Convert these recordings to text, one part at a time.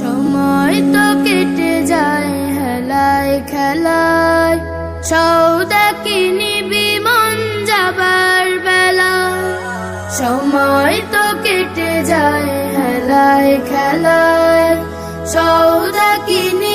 সময় তো কেটে যায়, হেলায় খেলায়। সৌদা কিনিবি মন যাবার বেলা সময় তো কেটে যায়, হেলায় খেলায়। সৌদা কিনিবি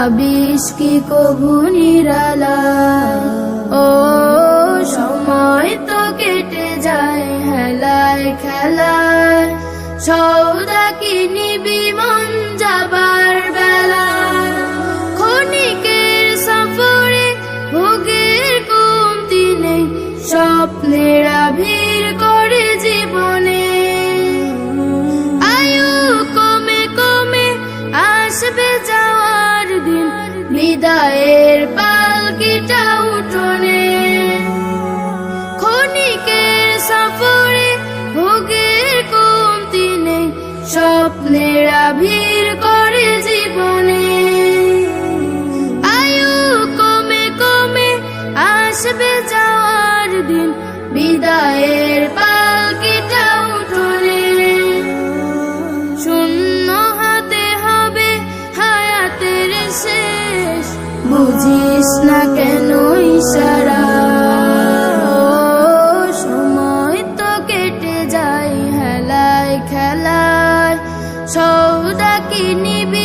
ভাবিস কি কবু নিরালা? ও, সময় তো কেটে যায় হেলায় খেলায়। সৌদা কিনিবি মন যাবার বেলা ক্ষণিকের সফরে স্বপ্নের বিদায়ের পালকিটা উঠোনে। ক্ষণিকের সফরে ভোগের কমতি নেই স্বপ্নের আভির বুঝিস না কেন ইশারা? সময় তো কেটে যায় হেলায় খেলায়। সৌদা কিনিবি